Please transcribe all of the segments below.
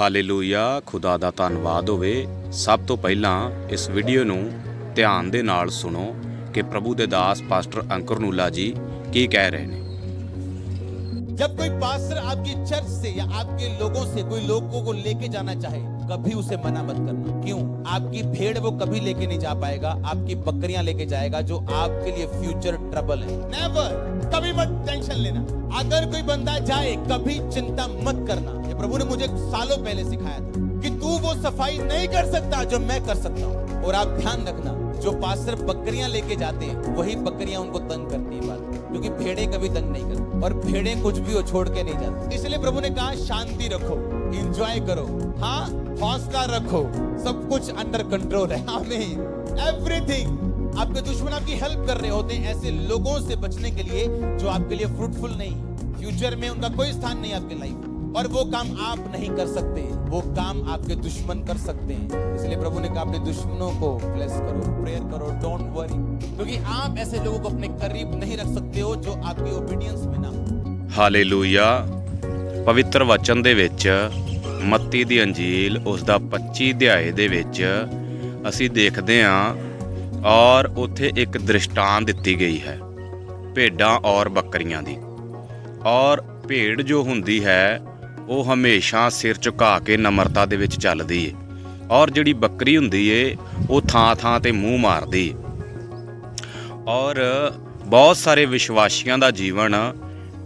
Hallelujah ਖੁਦਾ ਦਾ ਧੰਨਵਾਦ ਹੋਵੇ। ਸਭ ਤੋਂ ਪਹਿਲਾਂ ਇਸ ਵੀਡੀਓ ਨੂੰ ਧਿਆਨ ਦੇ ਨਾਲ ਸੁਣੋ ਕਿ ਪ੍ਰਭੂ ਦੇ ਦਾਸ ਪਾਸਟਰ ਅੰਕਰ ਨੂਲਾ ਜੀ ਕੀ ਕਹਿ ਰਹੇ ਨੇ। जब कोई पास्टर आपकी चर्च से या आपके लोगों से, कोई लोगों को लेके जाना चाहे, कभी उसे मना मत करना। क्यों? आपकी भेड़ वो कभी लेके नहीं जा पाएगा। आपकी बकरियाँ लेके जाएगा, जो आपके लिए फ्यूचर ट्रबल है। नेवर कभी मत टेंशन लेना। अगर कोई बंदा जाए, कभी चिंता मत करना। ये प्रभु ने मुझे सालों पहले सिखाया था कि तू वो सफ़ाई नहीं कर सकता जो मैं कर सकता हूँ। और आप ध्यान रखना, जो पास्टर बकरियाँ लेके जाते हैं, वही बकरियाँ उनको तंग करती है। क्योंकि भेड़े कभी तंग नहीं करते। और भेड़े कुछ भी हो, छोड़ के नहीं जाते। इसलिए प्रभु ने कहा, शांति रखो इंजॉय करो। हाँ हौसला रखो। सब कुछ अंडर कंट्रोल है। आमीन एवरीथिंग आपके दुश्मन आपकी हेल्प कर रहे होते हैं ऐसे लोगों से बचने के लिए जो आपके लिए फ्रूटफुल नहीं। फ्यूचर में उनका कोई स्थान नहीं आपके लाइफ और वो काम आप नहीं कर सकते वो काम आपके दुश्मन कर सकते हैं इसलिए प्रभु ने कहा अपने दुश्मनों को ब्लेस करो प्रेयर करो डोंट वरी क्योंकि आप ऐसे लोगों को अपने करीब नहीं रख सकते हो जो आपकी ओबीडियंस में ना हो ਹਾਲੇਲੂਇਆ ਪਵਿੱਤਰ ਵਚਨ ਦੇ ਵਿੱਚ ਮੱਤੀ ਦੀ ਅੰਜੀਲ ਉਸ ਦਾ 25 ਅਧਿਆਏ ਦੇ ਵਿੱਚ ਅਸੀਂ ਦੇਖਦੇ ਹਾਂ ਔਰ ਉੱਥੇ ਇੱਕ ਦ੍ਰਿਸ਼ਟਾਂਤ ਦਿੱਤੀ ਗਈ ਹੈ ਭੇਡਾਂ ਔਰ ਬੱਕਰੀਆਂ ਦੀ ਔਰ ਭੇਡ ਜੋ ਹੁੰਦੀ ਹੈ ਉਹ ਹਮੇਸ਼ਾ ਸਿਰ ਝੁਕਾ ਕੇ ਨਮਰਤਾ ਦੇ ਵਿੱਚ ਚੱਲਦੀ ਏ। ਔਰ ਜਿਹੜੀ ਬੱਕਰੀ ਹੁੰਦੀ ਏ, ਉਹ ਥਾਂ ਥਾਂ ਤੇ ਮੂੰਹ ਮਾਰਦੀ ਏ। ਔਰ ਬਹੁਤ ਸਾਰੇ ਵਿਸ਼ਵਾਸੀਆਂ ਦਾ ਜੀਵਨ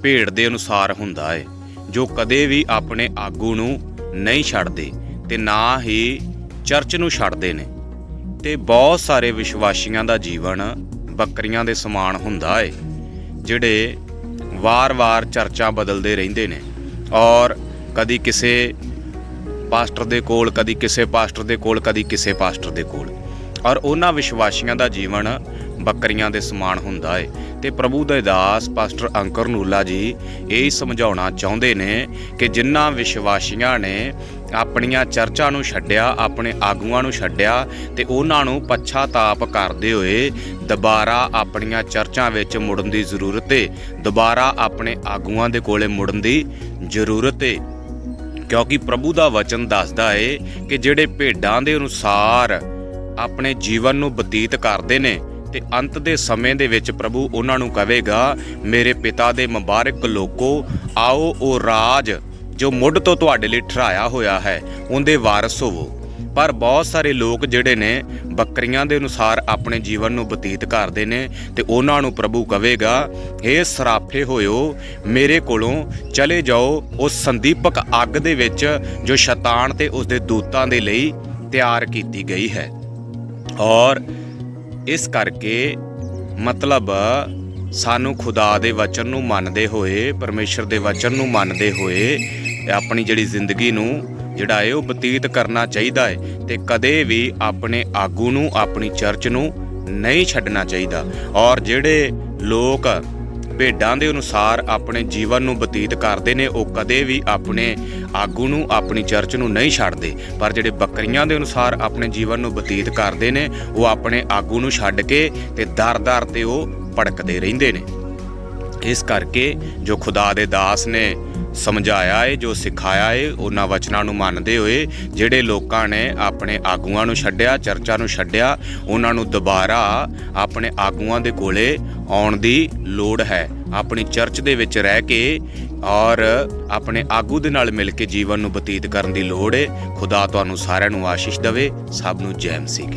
ਭੇਡ ਦੇ ਅਨੁਸਾਰ ਹੁੰਦਾ ਹੈ ਜੋ ਕਦੇ ਵੀ ਆਪਣੇ ਆਗੂ ਨੂੰ ਨਹੀਂ ਛੱਡਦੇ ਤੇ ਨਾ ਹੀ ਚਰਚ ਨੂੰ ਛੱਡਦੇ ਨੇ। ਤੇ ਬਹੁਤ ਸਾਰੇ ਵਿਸ਼ਵਾਸੀਆਂ ਦਾ ਜੀਵਨ ਬੱਕਰੀਆਂ ਦੇ ਸਮਾਨ ਹੁੰਦਾ ਏ, ਜਿਹੜੇ ਵਾਰ-ਵਾਰ ਚਰਚਾਂ ਬਦਲਦੇ ਰਹਿੰਦੇ ਨੇ। ਔਰ ਕਦੀ ਕਿਸੇ ਪਾਸਟਰ ਦੇ ਕੋਲ, ਕਦੀ ਕਿਸੇ ਪਾਸਟਰ ਦੇ ਕੋਲ, ਕਦੀ ਕਿਸੇ ਪਾਸਟਰ ਦੇ ਕੋਲ। ਔਰ ਉਹਨਾਂ ਵਿਸ਼ਵਾਸੀਆਂ ਦਾ ਜੀਵਨ ਬੱਕਰੀਆਂ ਦੇ ਸਮਾਨ ਹੁੰਦਾ ਏ। ਤੇ ਪ੍ਰਭੂ ਦੇ ਦਾਸ ਪਾਸਟਰ ਅੰਕਰ ਨੂਲਾ ਜੀ ਇਹ ਸਮਝਾਉਣਾ ਚਾਹੁੰਦੇ ਨੇ ਕਿ ਜਿਨ੍ਹਾਂ ਵਿਸ਼ਵਾਸੀਆਂ ਨੇ ਆਪਣੀਆਂ ਚਰਚਾਂ ਨੂੰ ਛੱਡਿਆ, ਆਪਣੇ ਆਗੂਆਂ ਨੂੰ ਛੱਡਿਆ ਤੇ ਉਹਨਾਂ ਨੂੰ ਪਛਤਾਪ ਕਰਦੇ ਹੋਏ ਦੁਬਾਰਾ ਆਪਣੀਆਂ ਚਰਚਾਂ ਵਿੱਚ ਮੁੜਨ ਦੀ ਜ਼ਰੂਰਤ ਏ। ਦੁਬਾਰਾ ਆਪਣੇ ਆਗੂਆਂ ਦੇ ਕੋਲੇ ਮੁੜਨ ਦੀ ਜ਼ਰੂਰਤ ਏ। ਕਿਉਂਕਿ ਪ੍ਰਭੂ ਦਾ ਵਚਨ ਦੱਸਦਾ ਏ ਕਿ ਜਿਹੜੇ ਭੇਡਾਂ ਦੇ ਅਨੁਸਾਰ ਆਪਣੇ ਜੀਵਨ ਨੂੰ ਬਤੀਤ ਕਰਦੇ ਨੇ ਤੇ ਅੰਤ ਦੇ ਸਮੇਂ ਦੇ ਵਿੱਚ ਪ੍ਰਭੂ ਉਹਨਾਂ ਨੂੰ ਕਹੇਗਾ, ਮੇਰੇ ਪਿਤਾ ਦੇ ਮੁਬਾਰਕ ਲੋਕੋ, ਆਓ ਉਹ ਰਾਜ ਜੋ ਮੁੱਢ ਤੋਂ ਤੁਹਾਡੇ ਲਈ ਠਹਿਰਾਇਆ ਹੋਇਆ ਹੈ, ਉਹਦੇ ਵਾਰਸ ਹੋਵੋ। ਪਰ ਬਹੁਤ ਸਾਰੇ ਲੋਕ ਜਿਹੜੇ ਨੇ ਬੱਕਰੀਆਂ ਦੇ ਅਨੁਸਾਰ ਆਪਣੇ ਜੀਵਨ ਨੂੰ ਬਤੀਤ ਕਰਦੇ ਨੇ ਤੇ ਉਹਨਾਂ ਨੂੰ ਪ੍ਰਭੂ ਕਹੇਗਾ हे ਸਰਾਫੇ ਹੋਇਓ, ਮੇਰੇ ਕੋਲੋਂ ਚਲੇ ਜਾਓ। ਉਸ ਸੰਦੀਪਕ ਅੱਗ ਦੇ ਵਿੱਚ ਜੋ ਸ਼ੈਤਾਨ ਤੇ ਉਸਦੇ ਦੂਤਾਂ ਦੇ ਲਈ ਤਿਆਰ ਕੀਤੀ ਗਈ ਹੈ। ਔਰ ਇਸ ਕਰਕੇ ਮਤਲਬ ਸਾਨੂੰ ਖੁਦਾ ਦੇ ਵਚਨ ਨੂੰ ਮੰਨਦੇ ਹੋਏ, ਪਰਮੇਸ਼ਰ ਦੇ ਵਚਨ ਨੂੰ ਮੰਨਦੇ ਹੋਏ ਆਪਣੀ ਜਿਹੜੀ ਜ਼ਿੰਦਗੀ ਨੂੰ ਜਿਹੜਾ ਹੈ ਉਹ ਬਤੀਤ ਕਰਨਾ ਚਾਹੀਦਾ ਹੈ ਤੇ ਕਦੇ ਵੀ ਆਪਣੇ ਆਗੂ ਨੂੰ, ਆਪਣੀ ਚਰਚ ਨੂੰ ਨਹੀਂ ਛੱਡਣਾ ਚਾਹੀਦਾ। ਔਰ ਜਿਹੜੇ ਲੋਕ ਭੇਡਾਂ ਦੇ ਅਨੁਸਾਰ ਆਪਣੇ ਜੀਵਨ ਨੂੰ ਬਤੀਤ ਕਰਦੇ ਨੇ, ਉਹ ਕਦੇ ਵੀ ਆਪਣੇ ਆਗੂ ਨੂੰ, ਆਪਣੀ ਚਰਚ ਨੂੰ ਨਹੀਂ ਛੱਡਦੇ। ਪਰ ਜਿਹੜੇ ਬੱਕਰੀਆਂ ਦੇ ਅਨੁਸਾਰ ਆਪਣੇ ਜੀਵਨ ਨੂੰ ਬਤੀਤ ਕਰਦੇ ਨੇ, ਉਹ ਆਪਣੇ ਆਗੂ ਨੂੰ ਛੱਡ ਕੇ ਤੇ ਦਰ-ਦਰ ਤੇ ਉਹ ਭੜਕਦੇ ਰਹਿੰਦੇ ਨੇ। ਇਸ ਕਰਕੇ ਜੋ ਖੁਦਾ ਦੇ ਦਾਸ ਨੇ ਸਮਝਾਇਆ ਏ, ਜੋ ਸਿਖਾਇਆ ਏ, ਉਹਨਾਂ ਵਚਨਾਂ ਨੂੰ ਮੰਨਦੇ ਹੋਏ ਜਿਹੜੇ ਲੋਕਾਂ ਨੇ ਆਪਣੇ ਆਗੂਆਂ ਨੂੰ ਛੱਡਿਆ, ਚਰਚਾ ਨੂੰ ਛੱਡਿਆ, ਉਹਨਾਂ ਨੂੰ ਦੁਬਾਰਾ ਆਪਣੇ ਆਗੂਆਂ ਦੇ ਕੋਲੇ ਆਉਣ ਦੀ ਲੋੜ ਹੈ। ਆਪਣੀ ਚਰਚ ਦੇ ਵਿੱਚ ਰਹਿ ਕੇ ਔਰ ਆਪਣੇ ਆਗੂ ਦੇ ਨਾਲ ਮਿਲ ਕੇ ਜੀਵਨ ਨੂੰ ਬਤੀਤ ਕਰਨ ਦੀ ਲੋੜ ਏ। ਖੁਦਾ ਤੁਹਾਨੂੰ ਸਾਰਿਆਂ ਨੂੰ ਆਸ਼ੀਸ਼ ਦੇਵੇ। ਸਭ ਨੂੰ ਜੈ ਮਸੀਹ